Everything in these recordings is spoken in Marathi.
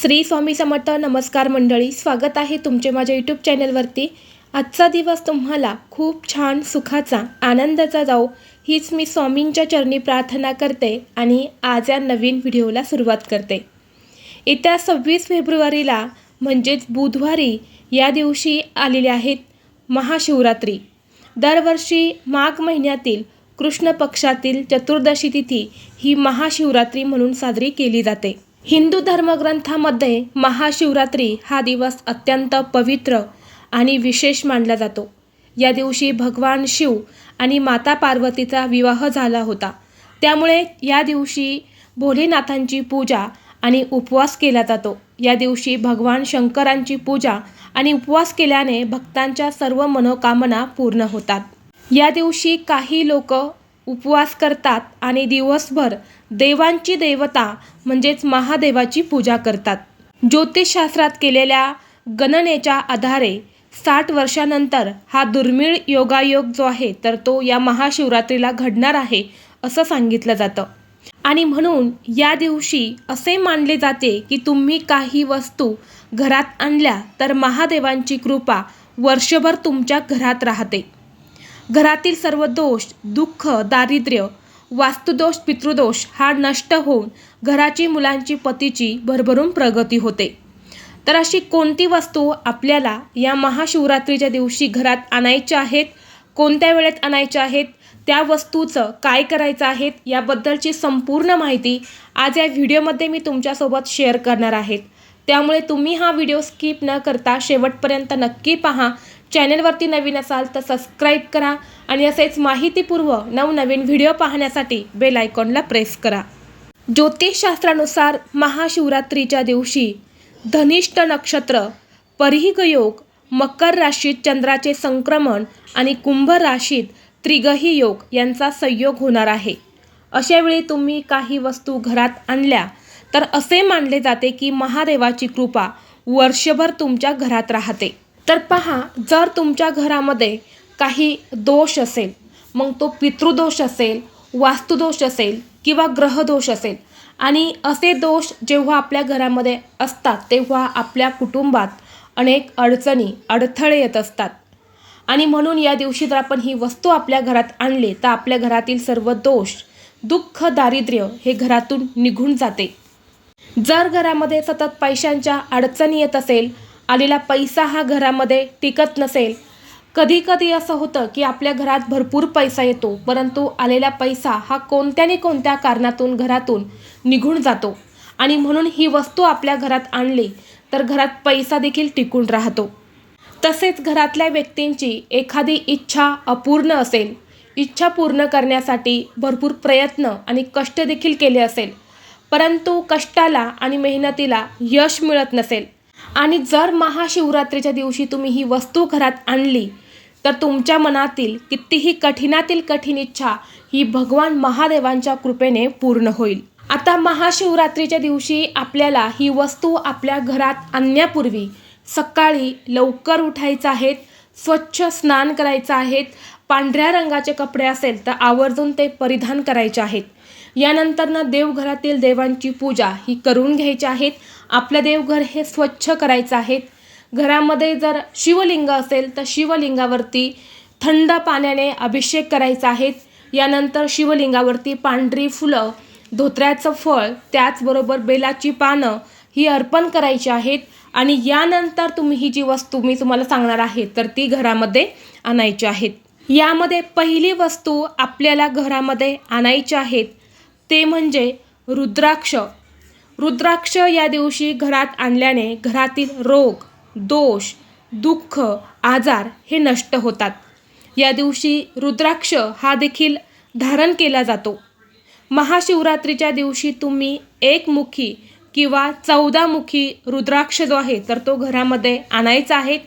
श्री स्वामी समर्थ नमस्कार मंडळी स्वागत आहे तुमचे माझ्या यूट्यूब चॅनलवरती. आजचा दिवस तुम्हाला खूप छान सुखाचा आनंदाचा जाओ हीच मी स्वामींच्या चरणी प्रार्थना करते आणि आज या नवीन व्हिडिओला सुरुवात करते. येत्या सव्वीस फेब्रुवारीला म्हणजेच बुधवारी या दिवशी आलेले आहेत महाशिवरात्री. दरवर्षी माघ महिन्यातील कृष्ण पक्षातील चतुर्दशी तिथी ही महाशिवरात्री म्हणून साजरी केली जाते. हिंदू धर्मग्रंथामध्ये महाशिवरात्री हा दिवस अत्यंत पवित्र आणि विशेष मानला जातो. या दिवशी भगवान शिव आणि माता पार्वतीचा विवाह झाला होता. त्यामुळे या दिवशी भोलेनाथांची पूजा आणि उपवास केला जातो. या दिवशी भगवान शंकरांची पूजा आणि उपवास केल्याने भक्तांच्या सर्व मनोकामना पूर्ण होतात. या दिवशी काही लोक उपवास करतात आणि दिवसभर देवांची देवता म्हणजेच महादेवाची पूजा करतात. ज्योतिषशास्त्रात केलेल्या गणनेच्या आधारे साठ वर्षानंतर हा दुर्मिळ योगायोग जो आहे तर तो या महाशिवरात्रीला घडणार आहे असं सांगितलं जातं. आणि म्हणून या दिवशी असे मानले जाते की तुम्ही काही वस्तू घरात आणल्या तर महादेवांची कृपा वर्षभर तुमच्या घरात राहते. घरातील सर्व दोष दुःख दारिद्र्य वास्तुदोष पितृदोष हा नष्ट होऊन घराची मुलांची पतीची भरभरून प्रगती होते. तर अशी कोणती वस्तू आपल्याला या महाशिवरात्रीच्या दिवशी घरात आणायच्या आहेत? कोणत्या वेळेत आणायच्या आहेत? त्या वस्तूचं काय करायचं आहेत? याबद्दलची संपूर्ण माहिती आज या व्हिडिओमध्ये मी तुमच्यासोबत शेअर करणार आहेत त्यामुळे तुम्ही हा व्हिडिओ स्किप न करता शेवटपर्यंत नक्की पहा. चॅनलवरती नवीन असाल तर सबस्क्राईब करा आणि असेच माहितीपूर्व नवनवीन व्हिडिओ पाहण्यासाठी बेल आयकॉनला प्रेस करा. ज्योतिषशास्त्रानुसार महाशिवरात्रीच्या दिवशी धनिष्ठ नक्षत्र परिहिक योग मकर राशीत चंद्राचे संक्रमण आणि कुंभ राशीत त्रिगही योग यांचा संयोग होणार आहे. अशावेळी तुम्ही काही वस्तू घरात आणल्या तर असे मानले जाते की महादेवाची कृपा वर्षभर तुमच्या घरात राहते. तर पहा जर तुमच्या घरामध्ये काही दोष असेल मग तो पितृदोष असेल वास्तुदोष असेल किंवा ग्रहदोष असेल आणि असे दोष जेव्हा आपल्या घरामध्ये असतात तेव्हा आपल्या कुटुंबात अनेक अडचणी अडथळे येत असतात. आणि म्हणून या दिवशी जर आपण ही वस्तू आपल्या घरात आणली तर आपल्या घरातील सर्व दोष दुःख दारिद्र्य हे घरातून निघून जाते. जर घरामध्ये सतत पैशांच्या अडचणी येत असेल आलेला पैसा हा घरामध्ये टिकत नसेल. कधी कधी असं होतं की आपल्या घरात भरपूर पैसा येतो परंतु आलेला पैसा हा कोणत्या कोणत्या कारणातून घरातून निघून जातो. आणि म्हणून ही वस्तू आपल्या घरात आणली तर घरात पैसा देखील टिकून राहतो. तसेच घरातल्या व्यक्तींची एखादी इच्छा अपूर्ण असेल इच्छा पूर्ण करण्यासाठी भरपूर प्रयत्न आणि कष्ट देखील केले असेल. परंतु कष्टाला आणि मेहनतीला यश मिळत नसेल. आणि जर महाशिवरात्रीच्या दिवशी तुम्ही ही वस्तू घरात आणली तर तुमच्या मनातील कितीही कठीणातील कठीण इच्छा ही भगवान महादेवांच्या कृपेने पूर्ण होईल. आता महाशिवरात्रीच्या दिवशी आपल्याला ही वस्तू आपल्या घरात आणण्यापूर्वी सकाळी लवकर उठायचं आहेत स्वच्छ स्नान करायचं आहेत पांढऱ्या रंगाचे कपडे असेल तर आवर्जून ते परिधान करायचे आहेत. यानंतरनं देवघरातील देवांची पूजा ही करून घ्यायची आहेत. आपलं देवघर हे स्वच्छ करायचं आहे. घरामध्ये जर शिवलिंग असेल तर शिवलिंगावरती थंड पाण्याने अभिषेक करायचा आहे. यानंतर शिवलिंगावरती पांढरी फुलं धोत्र्याचं फळ त्याचबरोबर बेलाची पानं ही अर्पण करायची आहेत. आणि यानंतर तुम्ही ही जी वस्तू मी तुम्हाला सांगणार आहे तर ती घरामध्ये आणायची आहेत. यामध्ये पहिली वस्तू आपल्याला घरामध्ये आणायची आहेत ते म्हणजे रुद्राक्ष. रुद्राक्ष या दिवशी घरात आणल्याने घरातील रोग दोष दुःख आजार हे नष्ट होतात. या दिवशी रुद्राक्ष हा देखील धारण केला जातो. महाशिवरात्रीच्या दिवशी तुम्ही एकमुखी किंवा चौदामुखी रुद्राक्ष जो आहे तर तो घरामध्ये आणायचा आहे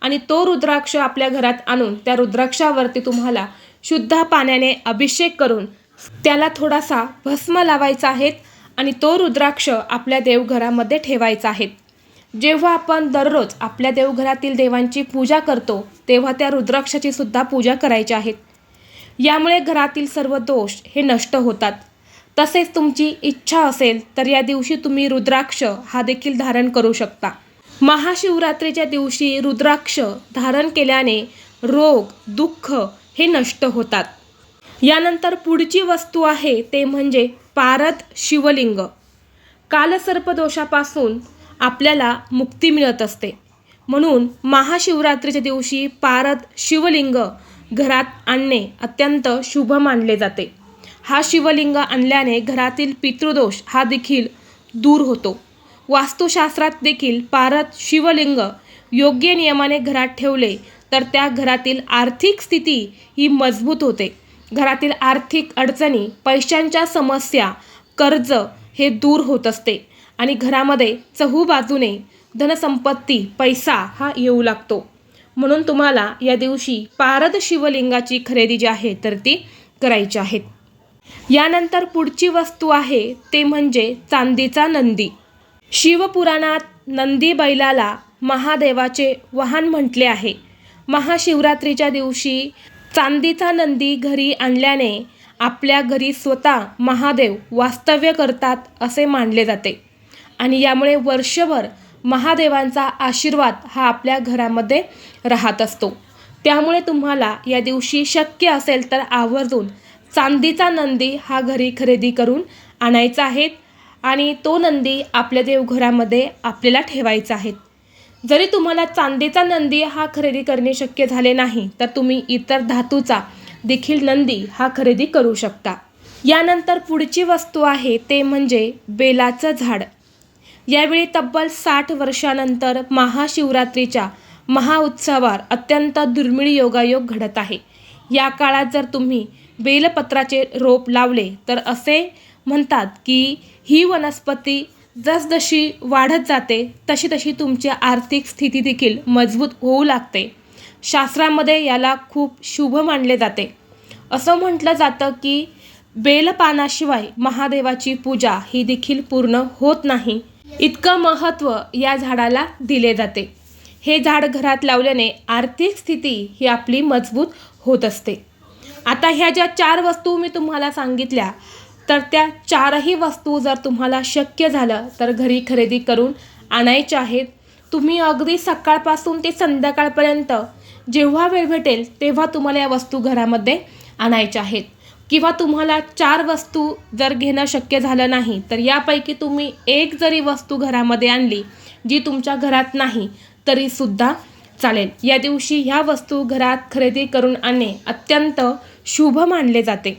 आणि तो रुद्राक्ष आपल्या घरात आणून त्या रुद्राक्षावरती तुम्हाला शुद्ध पाण्याने अभिषेक करून त्याला थोडासा भस्म लावायचा आहे. आणि तो रुद्राक्ष आपल्या देवघरामध्ये ठेवायचा आहे. जेव्हा आपण दररोज आपल्या देवघरातील देवांची पूजा करतो तेव्हा त्या रुद्राक्षाची सुद्धा पूजा करायची आहे. यामुळे घरातील सर्व दोष हे नष्ट होतात. तसेच तुमची इच्छा असेल तर या दिवशी तुम्ही रुद्राक्ष हा देखील धारण करू शकता. महाशिवरात्रीच्या दिवशी रुद्राक्ष धारण केल्याने रोग दुःख हे नष्ट होतात. यानंतर पुढची वस्तू आहे ते म्हणजे पारद शिवलिंग. कालसर्पदोषापासून आपल्याला मुक्ती मिळत असते. म्हणून महाशिवरात्रीच्या दिवशी पारद शिवलिंग घरात आणणे अत्यंत शुभ मानले जाते. हा शिवलिंग आणल्याने घरातील पितृदोष हा देखील दूर होतो. वास्तुशास्त्रात देखील पारद शिवलिंग योग्य नियमाने घरात ठेवले तर त्या घरातील आर्थिक स्थिती ही मजबूत होते. घरातील आर्थिक अडचणी पैशांच्या समस्या कर्ज हे दूर होत असते आणि घरामध्ये चहूबाजूने धनसंपत्ती पैसा हा येऊ लागतो. म्हणून तुम्हाला या दिवशी पारद शिवलिंगाची खरेदी जी आहे तर ती करायची आहेत यानंतर पुढची वस्तू आहे ते म्हणजे चांदीचा नंदी. शिवपुराणात नंदी बैलाला महादेवाचे वाहन म्हटले आहे. महाशिवरात्रीच्या दिवशी चांदीचा नंदी घरी आणल्याने आपल्या घरी स्वतः महादेव वास्तव्य करतात असे मानले जाते. आणि यामुळे वर्षभर महादेवांचा आशीर्वाद हा आपल्या घरामध्ये राहत असतो. त्यामुळे तुम्हाला या दिवशी शक्य असेल तर आवर्जून चांदीचा नंदी हा घरी खरेदी करून आणायचा आहे आणि तो नंदी आपल्या देवघरामध्ये आपल्याला ठेवायचा आहे. जरी तुम्हाला चांदीचा नंदी हा खरेदी करणे शक्य झाले नाही तर तुम्ही इतर धातूचा देखील नंदी हा खरेदी करू शकता. यानंतर पुढची वस्तू आहे ते म्हणजे बेलाचं झाड. यावेळी तब्बल साठ वर्षानंतर महाशिवरात्रीच्या महाउत्सवावर अत्यंत दुर्मिळ योगायोग घडत आहे. या काळात जर तुम्ही बेलपत्राचे रोप लावले तर असे म्हणतात की ही वनस्पती जसजशी वाढत जाते तशी तशी तुमची आर्थिक स्थिती देखील मजबूत होऊ लागते. शास्त्रामध्ये याला खूप शुभ मानले जाते. असं म्हटलं जातं की बेलपानाशिवाय महादेवाची पूजा ही देखील पूर्ण होत नाही. इतकं महत्त्व या झाडाला दिले जाते. हे झाड घरात लावल्याने आर्थिक स्थिती ही आपली मजबूत होत असते. आता ह्या ज्या चार वस्तू मी तुम्हाला सांगितल्या तर त्या चारही वस्तू जर तुम्हाला शक्य झालं तर घरी खरेदी करून आणायच्या आहेत. तुम्ही अगदी सकाळपासून ते संध्याकाळपर्यंत जेव्हा वेळ भेटेल तेव्हा तुम्हाला या वस्तू घरामध्ये आणायच्या आहेत. किंवा तुम्हाला चार वस्तू जर घेणं शक्य झालं नाही तर यापैकी तुम्ही एक जरी वस्तू घरामध्ये आणली जी तुमच्या घरात नाही तरीसुद्धा चालेल. या दिवशी ह्या वस्तू घरात खरेदी करून आणणे अत्यंत शुभ मानले जाते.